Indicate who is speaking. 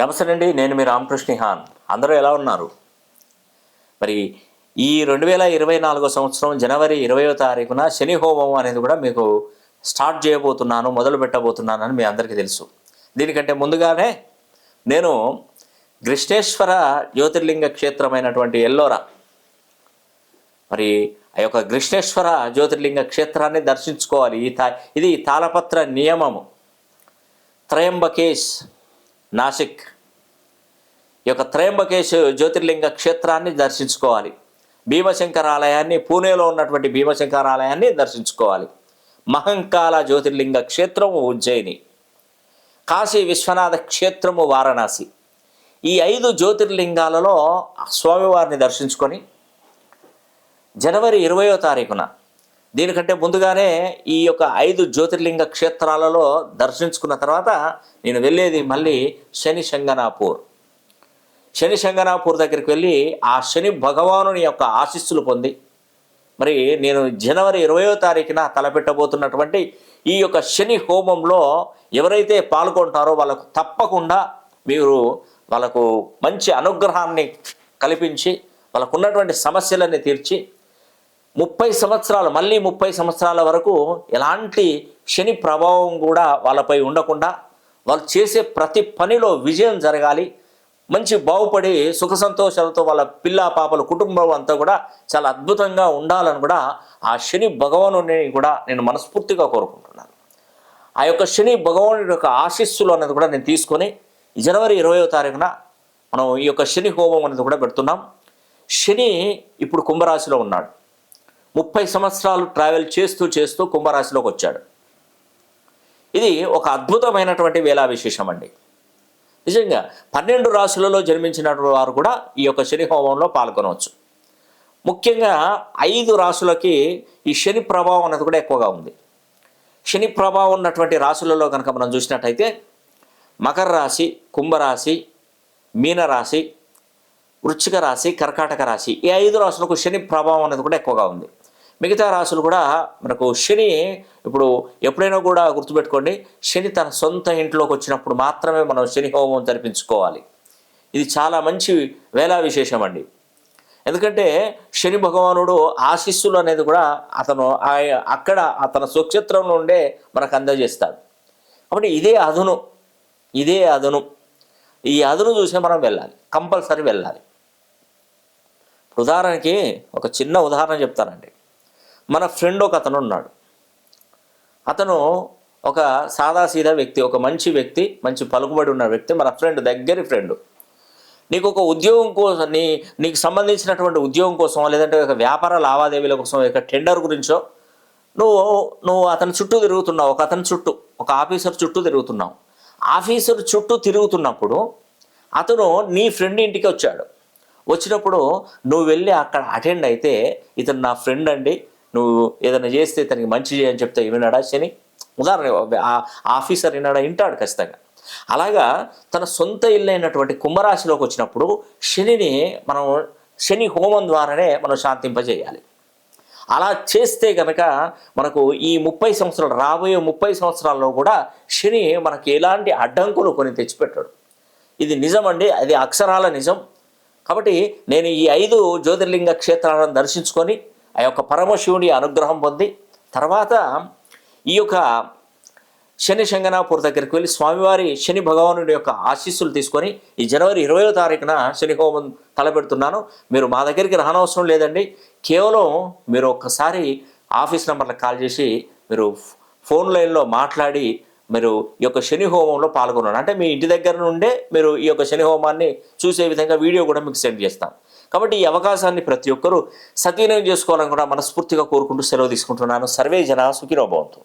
Speaker 1: నమస్తే అండి నేను మీ రామకృష్ణ హాన్. అందరూ ఎలా ఉన్నారు? మరి ఈ రెండు వేల ఇరవై నాలుగో సంవత్సరం జనవరి ఇరవయో తారీఖున శని హోమం అనేది కూడా మీకు స్టార్ట్ చేయబోతున్నాను మొదలు పెట్టబోతున్నానని మీ అందరికీ తెలుసు. దీనికంటే ముందుగానే నేను కృష్ణేశ్వర జ్యోతిర్లింగ క్షేత్రమైనటువంటి ఎల్లోరా మరి ఆ యొక్క కృష్ణేశ్వర జ్యోతిర్లింగ క్షేత్రాన్ని దర్శించుకోవాలి. ఈ తా ఇది తాళపత్ర నియమము. త్రయంబకేశ్ నాసిక్. ఈ యొక్క త్రయంబకేశ్ జ్యోతిర్లింగ క్షేత్రాన్ని దర్శించుకోవాలి. భీమశంకర ఆలయాన్ని పూణేలో ఉన్నటువంటి భీమశంకర ఆలయాన్ని దర్శించుకోవాలి. మహంకాళ జ్యోతిర్లింగ క్షేత్రము ఉజ్జయిని. కాశీ విశ్వనాథ క్షేత్రము వారణాసి. ఈ ఐదు జ్యోతిర్లింగాలలో స్వామివారిని దర్శించుకొని జనవరి ఇరవయో తారీఖున దీనికంటే ముందుగానే ఈ యొక్క ఐదు జ్యోతిర్లింగ క్షేత్రాలలో దర్శించుకున్న తర్వాత నేను వెళ్ళేది మళ్ళీ శని శంగనాపూర్. శని శంగనాపూర్ దగ్గరికి వెళ్ళి ఆ శని భగవానుని యొక్క ఆశీస్సులు పొంది మరి నేను జనవరి ఇరవయో తారీఖున తలపెట్టబోతున్నటువంటి ఈ యొక్క శని హోమంలో ఎవరైతే పాల్గొంటారో వాళ్ళకు తప్పకుండా మీరు వాళ్ళకు మంచి అనుగ్రహాన్ని కల్పించి వాళ్ళకు ఉన్నటువంటి సమస్యలన్నీ తీర్చి ముప్పై సంవత్సరాలు మళ్ళీ ముప్పై సంవత్సరాల వరకు ఎలాంటి శని ప్రభావం కూడా వాళ్ళపై ఉండకుండా వాళ్ళు చేసే ప్రతి పనిలో విజయం జరగాలి. మంచి బాగుపడి సుఖ సంతోషాలతో వాళ్ళ పిల్ల పాపల కుటుంబం అంతా కూడా చాలా అద్భుతంగా ఉండాలని కూడా ఆ శని భగవానుని కూడా నేను మనస్ఫూర్తిగా కోరుకుంటున్నాను. ఆ యొక్క శని భగవానుడి యొక్క ఆశీస్సులు అనేది కూడా నేను తీసుకొని జనవరి ఇరవయో తారీఖున మనం ఈ యొక్క శని హోమం అనేది కూడా పెడుతున్నాం. శని ఇప్పుడు కుంభరాశిలో ఉన్నాడు. ముప్పై సంవత్సరాలు ట్రావెల్ చేస్తూ చేస్తూ కుంభరాశిలోకి వచ్చాడు. ఇది ఒక అద్భుతమైనటువంటి వేళా విశేషం అండి. నిజంగా పన్నెండు రాశులలో జన్మించిన వారు కూడా ఈ యొక్క శని హోమంలో పాల్గొనవచ్చు. ముఖ్యంగా ఐదు రాశులకి ఈ శని ప్రభావం అనేది కూడా ఎక్కువగా ఉంది. శని ప్రభావం ఉన్నటువంటి రాశులలో కనుక మనం చూసినట్టయితే మకర రాశి కుంభరాశి మీనరాశి వృశ్చిక రాశి కర్కాటక రాశి ఈ ఐదు రాశులకు శని ప్రభావం అనేది కూడా ఎక్కువగా ఉంది. మిగతా రాశులు కూడా మనకు శని ఇప్పుడు ఎప్పుడైనా కూడా గుర్తుపెట్టుకోండి శని తన సొంత ఇంట్లోకి వచ్చినప్పుడు మాత్రమే మనం శని హోమం జరిపించుకోవాలి. ఇది చాలా మంచి వేళా విశేషం అండి. ఎందుకంటే శని భగవానుడు ఆశీస్సులు అనేది కూడా అతను అక్కడ అతని స్వక్షేత్రంలో నుండే మనకు అందజేస్తాడు. కాబట్టి ఇదే అదును ఇదే అదును. ఈ అదును చూసే మనం వెళ్ళాలి కంపల్సరీ వెళ్ళాలి. ఉదాహరణకి ఒక చిన్న ఉదాహరణ చెప్తానండి. మన ఫ్రెండ్ ఒక అతను ఉన్నాడు. అతను ఒక సాదాసీదా వ్యక్తి ఒక మంచి వ్యక్తి మంచి పలుకుబడి ఉన్న వ్యక్తి మన ఫ్రెండ్ దగ్గరి ఫ్రెండ్ నీకు ఒక ఉద్యోగం కోసం నీ నీకు సంబంధించినటువంటి ఉద్యోగం కోసం లేదంటే ఒక వ్యాపార లావాదేవీల కోసం ఒక టెండర్ గురించో నువ్వు నువ్వు అతని చుట్టూ తిరుగుతున్నావు ఒక అతని చుట్టూ ఒక ఆఫీసర్ చుట్టూ తిరుగుతున్నావు. ఆఫీసర్ చుట్టూ తిరుగుతున్నప్పుడు అతను నీ ఫ్రెండ్ ఇంటికి వచ్చాడు. వచ్చినప్పుడు నువ్వు వెళ్ళి అక్కడ అటెండ్ అయితే ఇతను నా ఫ్రెండ్ అండి నువ్వు ఏదైనా చేస్తే తనకి మంచి చేయని చెప్తే విన్నాడా శని? ఉదాహరణ ఆ ఆఫీసర్ విన్నాడా వింటాడు ఖచ్చితంగా. అలాగా తన సొంత ఇల్లు అయినటువంటి కుంభరాశిలోకి వచ్చినప్పుడు శనిని మనం శని హోమం ద్వారానే మనం శాంతింపజేయాలి. అలా చేస్తే కనుక మనకు ఈ ముప్పై సంవత్సరాలు రాబోయే ముప్పై సంవత్సరాల్లో కూడా శని మనకి ఎలాంటి అడ్డంకులు కొని తెచ్చిపెట్టాడు. ఇది నిజమండి అది అక్షరాల నిజం. కాబట్టి నేను ఈ ఐదు జ్యోతిర్లింగ క్షేత్రాలను దర్శించుకొని ఆ యొక్క పరమశివుని అనుగ్రహం పొంది తర్వాత ఈ యొక్క శని శంగనాపూర్ దగ్గరికి వెళ్ళి స్వామివారి శని భగవానుడి యొక్క ఆశీస్సులు తీసుకొని ఈ జనవరి ఇరవయో తారీఖున శని హోమం తలపెడుతున్నాను. మీరు మా దగ్గరికి రానవసరం లేదండి. కేవలం మీరు ఒక్కసారి ఆఫీస్ నెంబర్లకు కాల్ చేసి మీరు ఫోన్ లైన్లో మాట్లాడి మీరు ఈ యొక్క శని హోమంలో పాల్గొన్నాను అంటే మీ ఇంటి దగ్గర నుండే మీరు ఈ యొక్క శని హోమాన్ని చూసే విధంగా వీడియో కూడా మీకు సెండ్ చేస్తాం కాబట్టి ఈ అవకాశాన్ని ప్రతి ఒక్కరూ సద్వినియోగం చేసుకోవాలని కూడా మనస్ఫూర్తిగా కోరుకుంటూ సెలవు తీసుకుంటున్నాను. సర్వే జన సుఖినో